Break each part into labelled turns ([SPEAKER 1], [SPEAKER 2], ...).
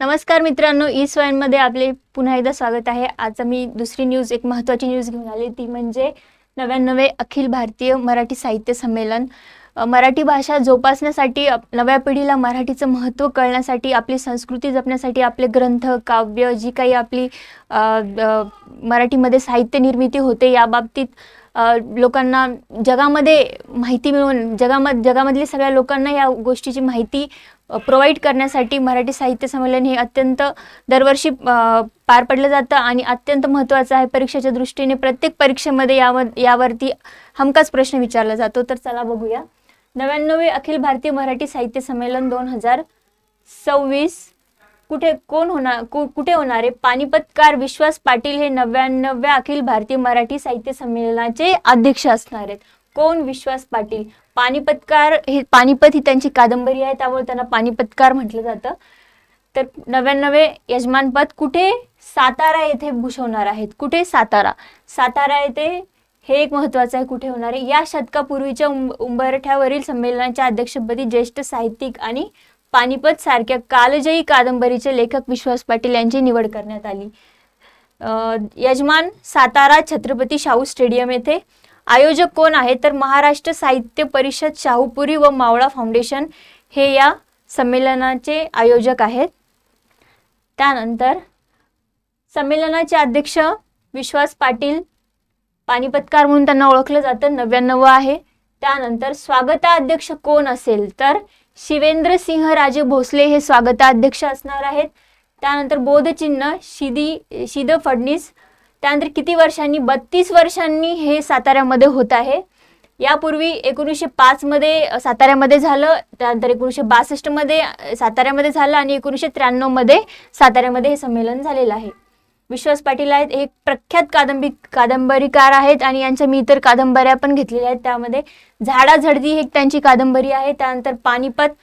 [SPEAKER 1] नमस्कार मित्रांनो ई स्वयंमध्ये आपले पुन्हा एकदा स्वागत आहे. आज मी दुसरी न्यूज एक महत्त्वाची न्यूज घेऊन आली. ती म्हणजे नव्याण्णवे अखिल भारतीय मराठी साहित्य संमेलन. मराठी भाषा जोपासण्यासाठी नव्या पिढीला मराठीचं महत्त्व कळण्यासाठी आपली संस्कृती जपण्यासाठी आपले ग्रंथ काव्य जी काही आपली मराठीमध्ये साहित्य निर्मिती होते या बाबतीत लोकांना जगामध्ये माहिती मिळवून जगामध जगामधल्या सगळ्या लोकांना या गोष्टीची माहिती प्रोव्हाइड करण्यासाठी मराठी साहित्य संमेलन हे अत्यंत दरवर्षी पार पडलं जातं आणि अत्यंत महत्त्वाचं आहे. परीक्षेच्या दृष्टीने प्रत्येक परीक्षेमध्ये यावर यावरती हमकाच प्रश्न विचारला जातो. तर चला बघूया. नव्याण्णवे अखिल भारतीय मराठी साहित्य संमेलन दोन हजार सव्वीस कुठे कोण होणार कुठे होणारे? पानिपतकार विश्वास पाटील हे नव्याण्णव्या अखिल भारतीय मराठी साहित्य संमेलनाचे अध्यक्ष असणार आहेत. कोण विश्वास पाटील? पानिपतकार हे पानिपत ही त्यांची कादंबरी आहे त्यामुळे त्यांना पानिपतकार म्हटलं जातं. तर नव्याण्णवे यजमानपद कुठे? सातारा येथे भूषवणार आहेत. कुठे? सातारा. सातारा येथे हे एक महत्वाचं आहे कुठे होणार आहे? या शतकापूर्वीच्या उंब उंबरठ्यावरील संमेलनाच्या अध्यक्षपदी ज्येष्ठ साहित्यिक आणि पानिपत सारख्या कालजयी कादंबरीचे लेखक विश्वास पाटील यांची निवड करण्यात आली. यजमान सातारा छत्रपती शाहू स्टेडियम येथे. आयोजक कोण आहे तर महाराष्ट्र साहित्य परिषद शाहूपुरी व मावळा फाउंडेशन हे या संमेलनाचे आयोजक आहेत. त्यानंतर संमेलनाचे अध्यक्ष विश्वास पाटील पानिपतकार म्हणून त्यांना ओळखलं जातं. नव्याण्णव आहे. त्यानंतर स्वागताध्यक्ष कोण असेल तर शिवेंद्र सिंह राजे भोसले हे स्वागताध्यक्ष असणार आहेत. त्यानंतर बोधचिन्ह शिदी शिद फडणीस. त्यानंतर किती वर्षांनी? बत्तीस वर्षांनी हे साताऱ्यामध्ये होत आहे. यापूर्वी एकोणीसशे पाचमध्ये साताऱ्यामध्ये झालं. त्यानंतर एकोणीसशे बासष्टमध्ये साताऱ्यामध्ये झालं आणि एकोणीसशे त्र्याण्णवमध्ये साताऱ्यामध्ये हे संमेलन झालेलं आहे. विश्वास पाटील आहेत. हे एक प्रख्यात कादंबरी कादंबरीकार आहेत आणि यांच्या मी इतर कादंबऱ्या पण घेतलेल्या आहेत. त्यामध्ये झाडाझडती ही एक त्यांची कादंबरी आहे. त्यानंतर पानिपत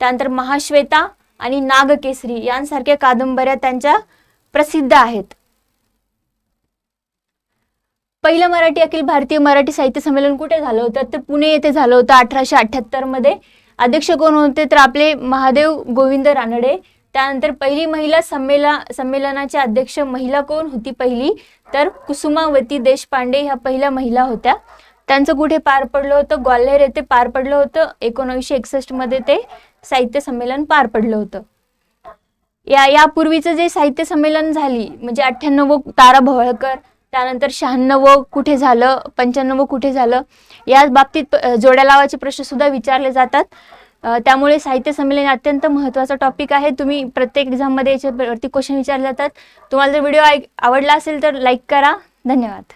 [SPEAKER 1] त्यानंतर महाश्वेता आणि नागकेसरी यांसारख्या कादंबऱ्या त्यांच्या प्रसिद्ध आहेत. पहिलं मराठी अखिल भारतीय मराठी साहित्य संमेलन कुठे झालं होतं? ते पुणे येथे झालं होतं अठराशे अठ्ठ्याहत्तरमध्ये अध्यक्ष कोण होते? तर आपले महादेव गोविंद रानडे. त्यानंतर पहिली महिला संमेला संमेलनाच्या अध्यक्ष महिला कोण होती पहिली? तर कुसुमावती देशपांडे ह्या पहिल्या महिला होत्या. त्यांचं कुठे पार पडलं होतं? ग्वाल्हेर येथे पार पडलं होतं. एकोणीसशे एकसष्टमध्ये ते साहित्य संमेलन पार पडलं होतं. या यापूर्वीचं जे साहित्य संमेलन झाली म्हणजे अठ्ठ्याण्णव तारा भवळकर त्यानंतर शहाण्णव कुठे झालं पंच्याण्णव कुठे झालं या बाबतीत जोड्या लावाचे प्रश्न सुद्धा विचारले जातात. त्यामुळे साहित्य संमेलन अत्यंत महत्त्वाचा टॉपिक आहे. तुम्ही प्रत्येक एक्झाममध्ये याच्यावरती क्वेश्चन विचारले जातात. तुम्हाला जर व्हिडिओ आवडला असेल तर लाईक करा. धन्यवाद.